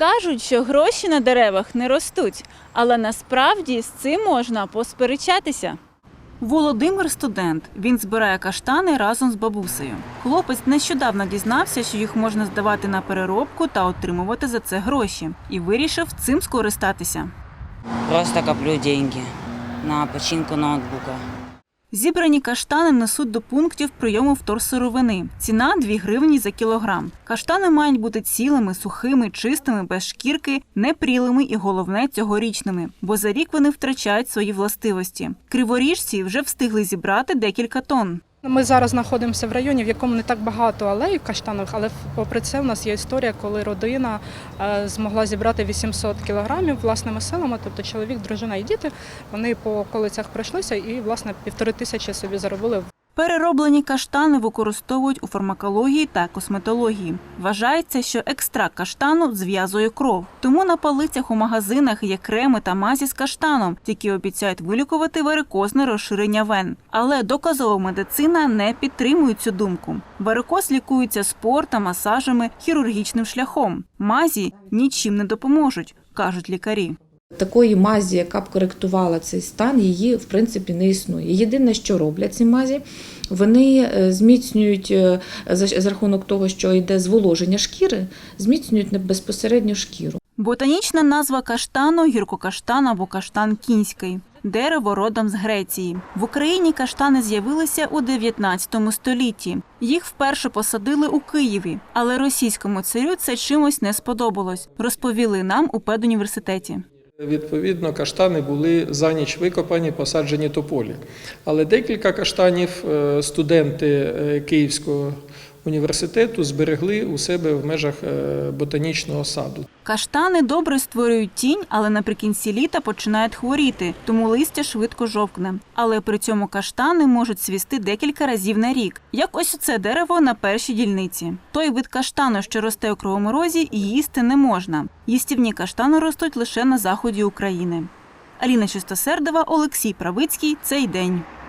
Кажуть, що гроші на деревах не ростуть, але насправді з цим можна посперечатися. Володимир студент. Він збирає каштани разом з бабусею. Хлопець нещодавно дізнався, що їх можна здавати на переробку та отримувати за це гроші, і вирішив цим скористатися. Просто коплю деньги на починку ноутбука. Зібрані каштани несуть до пунктів прийому вторсировини. Ціна 2 гривні за кілограм. Каштани мають бути цілими, сухими, чистими, без шкірки, непрілими і головне цьогорічними, бо за рік вони втрачають свої властивості. Криворіжці вже встигли зібрати декілька тонн. Ми зараз знаходимося в районі, в якому не так багато алеїв каштанових, але попри це в нас є історія, коли родина е, змогла зібрати 800 кілограмів власними силами, тобто чоловік, дружина і діти. Вони по околицях пройшлися і власне півтори тисячі собі заробили Перероблені каштани використовують у фармакології та косметології. Вважається, що екстракт каштану зв'язує кров. Тому на полицях у магазинах є креми та мазі з каштаном, які обіцяють вилікувати варикозне розширення вен. Але доказова медицина не підтримує цю думку. Варикоз лікується спортом, масажами, хірургічним шляхом. Мазі нічим не допоможуть, кажуть лікарі. Такої мазі, яка б коректувала цей стан, її в принципі не існує. Єдине, що роблять ці мазі, вони е, зміцнюють е, за рахунок того, що йде зволоження шкіри, зміцнюють безпосередньо шкіру. Ботанічна назва каштану гіркокаштан або каштан кінський. Дерево родом з Греції. В Україні каштани з'явилися у 19 столітті. Їх вперше посадили у Києві, але російському царю це чимось не сподобалось, розповіли нам у педуніверситеті. Відповідно, каштани були за ніч викопані, посаджені тополі. Але декілька каштанів е, студенти е, Київського університету зберегли у себе в межах е, ботанічного саду. Каштани добре створюють тінь, але наприкінці літа починають хворіти, тому листя швидко жовкне. Але при цьому каштани можуть свісти декілька разів на рік, як ось це дерево на першій дільниці. Той вид каштану, що росте у кривому розі, їсти не можна. Їстівні каштани ростуть лише на заході України. Аліна Чистосердова, Олексій Правицький. Цей день.